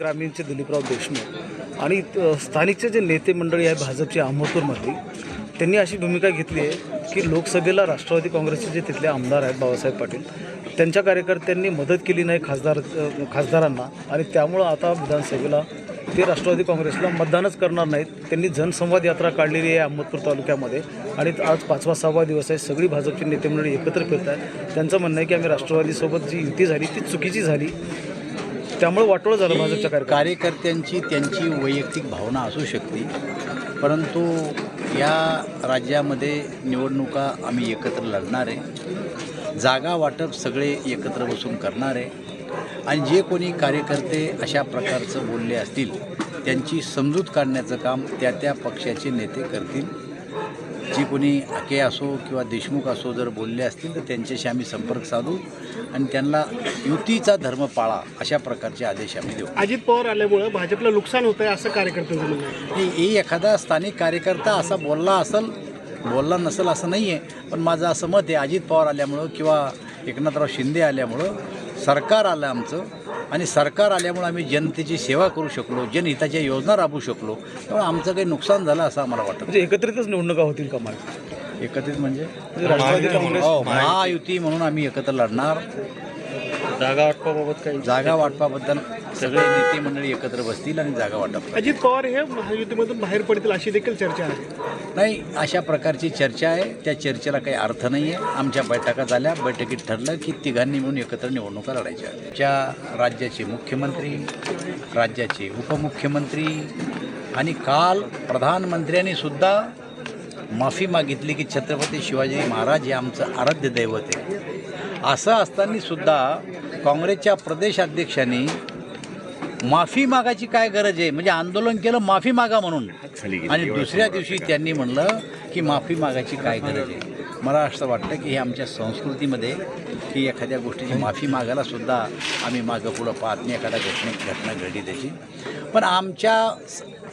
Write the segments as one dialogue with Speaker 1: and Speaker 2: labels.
Speaker 1: ग्रामीणचे दिलीपराव देशमुख आणि स्थानिकचे जे नेते मंडळी आहे भाजपचे अहमदपूरमधली त्यांनी अशी भूमिका घेतली आहे की लोकसभेला राष्ट्रवादी काँग्रेसचे जे तिथले आमदार आहेत बाबासाहेब पाटील त्यांच्या कार्यकर्त्यांनी मदत केली नाही खासदार खासदारांना आणि त्यामुळं आता विधानसभेला ते राष्ट्रवादी काँग्रेसला मतदानच करणार नाहीत. त्यांनी जनसंवाद यात्रा काढलेली आहे अहमदपूर तालुक्यामध्ये आणि आज पाचवा सहावा दिवस आहे. सगळी भाजपची नेते मंडळी एकत्र फिरत आहेत त्यांचं म्हणणं आहे की आम्ही राष्ट्रवादीसोबत जी युती झाली ती चुकीची झाली. त्यामुळे वाटोळं झालं भाजपच्या कार्यक्रम
Speaker 2: कार्यकर्त्यांची त्यांची वैयक्तिक भावना असू शकते परंतु या राज्यामध्ये निवडणुका आम्ही एकत्र लढणार आहे. जागा वाटप सगळे एकत्र बसून करणार आहे. आणि जे कोणी कार्यकर्ते अशा प्रकारचं बोलले असतील त्यांची समजूत काढण्याचं काम त्या त्या पक्षाचे नेते करतील. जी कोणी आके असो किंवा देशमुख असो जर बोलले असतील तर त्यांच्याशी आम्ही संपर्क साधू आणि त्यांना युतीचा धर्म पाळा अशा प्रकारचे आदेश आम्ही देऊ.
Speaker 3: अजित पवार आल्यामुळं भाजपला नुकसान होत आहे असं कार्यकर्त्यांचं म्हणणं
Speaker 2: हे एखादा स्थानिक कार्यकर्ता असा बोलला असेल बोलला नसेल असं नाही आहे पण माझं असं मत आहे अजित पवार आल्यामुळं किंवा एकनाथराव शिंदे आल्यामुळं सरकार आलं आमचं. आणि सरकार आल्यामुळं आम्ही जनतेची सेवा करू शकलो जनहिताच्या योजना राबवू शकलो. त्यामुळे आमचं काही नुकसान झालं असं आम्हाला वाटतं
Speaker 1: म्हणजे एकत्रितच निवडणुका होतील का
Speaker 2: एकत्रित म्हणजे?
Speaker 1: म्हणजे राष्ट्रवादी काँग्रेस
Speaker 2: हो, महायुती म्हणून आम्ही एकत्र लढणार.
Speaker 1: जागा वाटपाबाबत काही?
Speaker 2: जागा वाटपाबद्दल सगळे नेते मंडळी एकत्र बसतील आणि जागा वाटप.
Speaker 3: अजित पवार हे महायुतीमधून बाहेर पडतील अशी देखील चर्चा आहे.
Speaker 2: नाही अशा प्रकारची चर्चा आहे. त्या चर्चेला काही अर्थ नाही आहे आमच्या बैठका झाल्या. बैठकीत ठरलं की तिघांनी मिळून एकत्र निवडणुका लढायच्या. आमच्या राज्याचे मुख्यमंत्री राज्याचे उपमुख्यमंत्री आणि काल प्रधानमंत्र्यांनी सुद्धा माफी मागितली की छत्रपती शिवाजी महाराज हे आमचं आराध्य दैवत आहे. असं असताना सुद्धा काँग्रेसच्या प्रदेशाध्यक्षांनी माफी मागायची काय गरज आहे? म्हणजे आंदोलन केलं माफी मागा म्हणून. आणि दुसऱ्या दिवशी त्यांनी म्हणलं की माफी मागायची काय गरज आहे? मला असं वाटतं की हे आमच्या संस्कृतीमध्ये की एखाद्या गोष्टीची माफी मागायला सुद्धा आम्ही मागं पुढं पाहत नाही एखाद्या घटने घटना घडली त्याची. पण आमच्या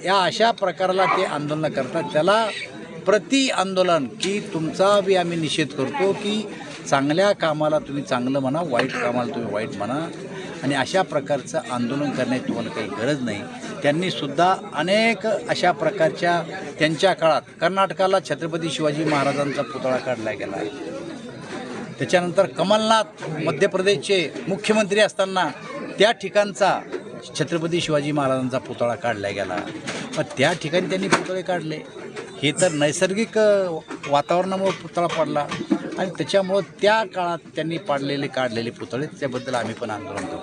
Speaker 2: या अशा प्रकाराला ते आंदोलन करतात. त्याला प्रति आंदोलन की तुमचा बी आम्ही निषेध करतो की चांगल्या कामाला तुम्ही चांगलं म्हणा वाईट कामाला तुम्ही वाईट म्हणा. आणि अशा प्रकारचं आंदोलन करण्याची तुम्हाला काही गरज नाही. त्यांनीसुद्धा अनेक अशा प्रकारच्या त्यांच्या काळात कर्नाटकाला छत्रपती शिवाजी महाराजांचा पुतळा काढला गेला. आहे त्याच्यानंतर कमलनाथ मध्य प्रदेशचे मुख्यमंत्री असताना त्या ठिकाणचा छत्रपती शिवाजी महाराजांचा पुतळा काढला गेला. मग त्या ठिकाणी त्यांनी पुतळे काढले. हे तर नैसर्गिक वातावरणामुळे पुतळा पडला आणि त्याच्यामुळं त्या काळात त्यांनी पाडलेले काढलेले पुतळे त्याबद्दल आम्ही पण आंदोलन करतो.